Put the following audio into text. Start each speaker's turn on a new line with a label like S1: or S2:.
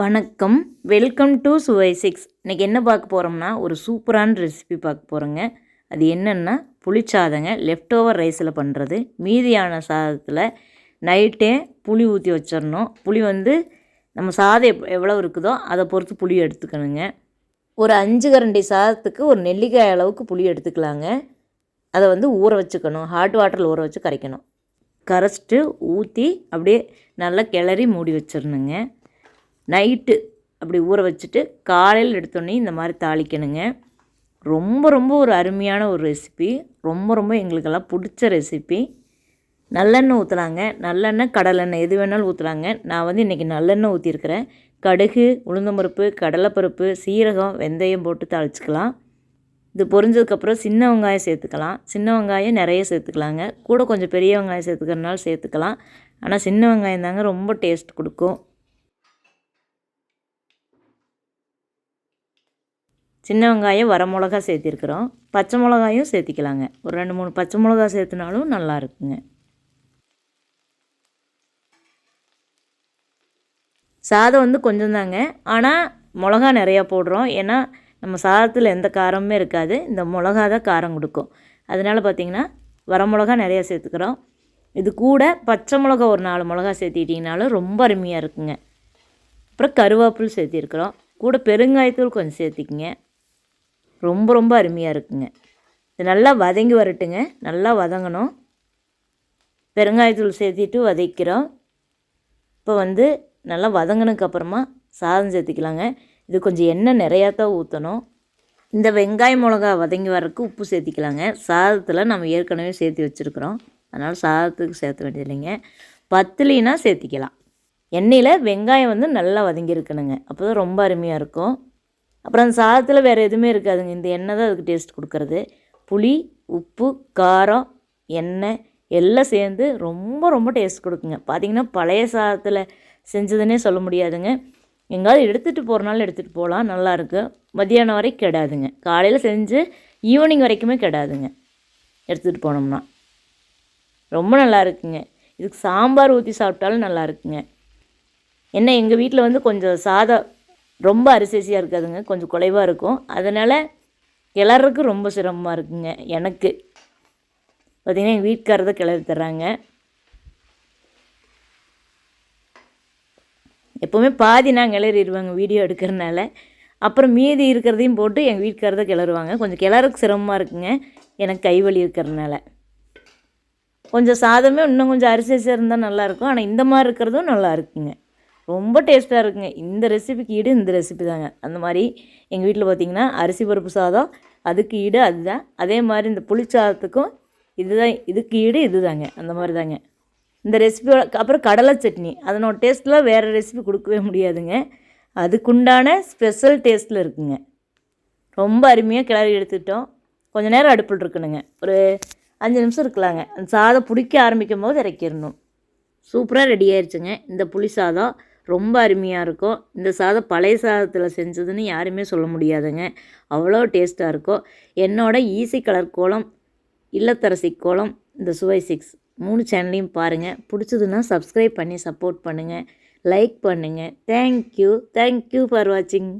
S1: வணக்கம். Welcome to சுவை six இன்றைக்கி என்ன பார்க்க போகிறோம்னா ஒரு சூப்பரான ரெசிபி பார்க்க போகிறோங்க அது என்னென்னா புளிச்சாதங்க லெஃப்ட் ஓவர் ரைஸில் பண்ணுறது மீதியான சாதத்தில் நைட்டே புளி ஊற்றி வச்சிடணும். புளி வந்து நம்ம சாதம் எப் எவ்வளோ இருக்குதோ அதை பொறுத்து புளி எடுத்துக்கணுங்க. ஒரு அஞ்சு கரண்டி சாதத்துக்கு ஒரு நெல்லிக்காய் அளவுக்கு புளி எடுத்துக்கலாங்க. அதை வந்து ஊற வச்சுக்கணும். ஹாட் வாட்டரில் ஊற வச்சு கரைக்கணும். கரைச்சிட்டு ஊற்றி அப்படியே நல்லா கிளறி மூடி வச்சிடணுங்க. நைட்டு அப்படி ஊற வச்சுட்டு காலையில் எடுத்தோடனே இந்த மாதிரி தாளிக்கணுங்க. ரொம்ப ரொம்ப ஒரு அருமையான ஒரு ரெசிபி ரொம்ப ரொம்ப எங்களுக்கெல்லாம் பிடிச்ச ரெசிபி நல்லெண்ணெய் ஊற்றலாங்க நல்லெண்ணெய் கடலெண்ணெய் எது வேணாலும் ஊற்றலாங்க நான் வந்து இன்றைக்கி நல்லெண்ணெய் ஊற்றிருக்கிறேன் கடுகு உளுந்தம்பருப்பு கடலைப்பருப்பு சீரகம் வெந்தயம் போட்டு தாளிச்சிக்கலாம். இது பொரிஞ்சதுக்கப்புறம் சின்ன வெங்காயம் சேர்த்துக்கலாம். சின்ன வெங்காயம் நிறைய சேர்த்துக்கலாங்க. கூட கொஞ்சம் பெரிய வெங்காயம் சேர்த்துக்கிறனால சேர்த்துக்கலாம். ஆனால் சின்ன வெங்காயம் தாங்க ரொம்ப டேஸ்ட் கொடுக்கும். சின்ன வெங்காயம் வர மிளகா சேர்த்திருக்கிறோம். பச்சை மிளகாயும் சேர்த்திக்கலாங்க. ஒரு ரெண்டு மூணு பச்சை மிளகா சேர்த்துனாலும் நல்லா இருக்குங்க. சாதம் வந்து கொஞ்சம் தாங்க ஆனால் மிளகா நிறையா போடுறோம். ஏன்னா நம்ம சாதத்தில் எந்த காரமுமே இருக்காது. இந்த மிளகா தான் காரம் கொடுக்கும். அதனால் பார்த்திங்கன்னா வர மிளகா நிறையா சேர்த்துக்கிறோம். இது கூட பச்சை மிளகா ஒரு நாலு மிளகா சேர்த்திட்டிங்கனாலும் ரொம்ப அருமையாக இருக்குங்க. அப்புறம் கருவேப்பில் சேர்த்திருக்கிறோம். கூட பெருங்காயத்தூள் கொஞ்சம் சேர்த்திக்கிங்க. ரொம்ப ரொம்ப அருமையாக இருக்குங்க. இது நல்லா வதங்கி வரட்டுங்க. நல்லா வதங்கணும். பெருங்காயத்தூள் சேர்த்திட்டு வதக்கிறோம். இப்போ வந்து நல்லா வதங்கினதுக்கப்புறமா சாதம் சேர்த்திக்கலாங்க. இது கொஞ்சம் எண்ணெய் நிறையா தான் ஊற்றணும் இந்த வெங்காய மிளகா வதங்கி வரக்கு உப்பு சேர்த்திக்கலாங்க. சாதத்தில் நம்ம ஏற்கனவே சேர்த்து வச்சுருக்குறோம். அதனால் சாதத்துக்கு சேர்த்த வேண்டியதில்லைங்க பத்துலினா சேர்த்திக்கலாம். எண்ணெயில் வெங்காயம் வந்து நல்லா வதங்கியிருக்கணுங்க. அப்போ தான் ரொம்ப அருமையாக இருக்கும். அப்புறம் அந்த சாதத்தில் வேறு எதுவுமே இருக்காதுங்க. இந்த எண்ணெய் தான் அதுக்கு டேஸ்ட் கொடுக்குறது. புளி உப்பு காரம் எண்ணெய் எல்லாம் சேர்ந்து ரொம்ப ரொம்ப டேஸ்ட் கொடுக்குங்க. பார்த்திங்கன்னா பழைய சாதத்தில் செஞ்சதுன்னே சொல்ல முடியாதுங்க. எங்காவது எடுத்துகிட்டு போகிறனால எடுத்துகிட்டு போகலாம் நல்லாயிருக்கு மத்தியானம் வரைக்கும் கெடாதுங்க. காலையில் செஞ்சு ஈவினிங் வரைக்குமே கெடாதுங்க. எடுத்துகிட்டு போனோம்னா. ரொம்ப நல்லா இருக்குங்க. இதுக்கு சாம்பார் ஊற்றி சாப்பிட்டாலும் நல்லா இருக்குங்க. என்ன எங்கள் வீட்டில் வந்து கொஞ்சம் சாதம் ரொம்ப அரிசியாக இருக்காதுங்க. கொஞ்சம் குறைவாக இருக்கும். அதனால் கிளறதுக்கு ரொம்ப சிரமமாக இருக்குங்க எனக்கு. பார்த்திங்கன்னா எங்கள் வீட்டுக்காரர் கிளறி தர்றாங்க. எப்போவுமே பாதி நான் கிளறிடுவேங்க வீடியோ எடுக்கிறனால அப்புறம் மீதி இருக்கிறதையும் போட்டு எங்கள் வீட்டுக்காரர் தான் கிளறுவாங்க. கொஞ்சம் கிளறக்கு சிரமமாக இருக்குங்க எனக்கு கைவலி இருக்கிறதுனால. கொஞ்சம் சாதமே இன்னும் கொஞ்சம் அரிசி இருந்தால் நல்லாயிருக்கும் ஆனால் இந்த மாதிரி இருக்கிறதும் நல்லா இருக்குங்க. ரொம்ப டேஸ்ட்டாக இருக்குங்க. இந்த ரெசிபிக்கு ஈடு இந்த ரெசிபி தாங்க. அந்த மாதிரி எங்கள் வீட்டில் பார்த்திங்கன்னா அரிசி பருப்பு சாதம் அதுக்கு ஈடு அதுதான். அதே மாதிரி இந்த புளிச்சாதத்துக்கும் இதுதான் இதுக்கு ஈடு இது தாங்க அந்த மாதிரி தாங்க. இந்த ரெசிபியோட அப்புறம் கடலை சட்னி. அதனோட டேஸ்ட்டில் வேறு ரெசிபி கொடுக்கவே முடியாதுங்க. அதுக்குண்டான ஸ்பெஷல் டேஸ்ட்டில் இருக்குங்க. ரொம்ப அருமையாக கிளறி எடுத்துட்டோம். கொஞ்சம் நேரம் அடுப்பில் இருக்கணுங்க. ஒரு அஞ்சு நிமிஷம் இருக்கலாங்க. அந்த சாதம் பிடிக்க ஆரம்பிக்கும் போது இறக்கிடணும். சூப்பராக ரெடி ஆயிடுச்சுங்க இந்த புளி சாதம். ரொம்ப அருமையாக இருக்கும். இந்த சாதம் பழைய சாதத்தில் செஞ்சதுன்னு யாருமே சொல்ல முடியாதுங்க. அவ்வளோ டேஸ்ட்டாக இருக்கும். என்னோட ஈஸி கலர் கோலம் இல்லத்தரசி கோலம் இந்த சுவை சிக்ஸ் மூணு சேனலையும் பாருங்கள் பிடிச்சதுன்னா சப்ஸ்கிரைப் பண்ணி சப்போர்ட் பண்ணுங்கள் லைக் பண்ணுங்கள் தேங்க்யூ. தேங்க்யூ ஃபார் வாட்சிங்.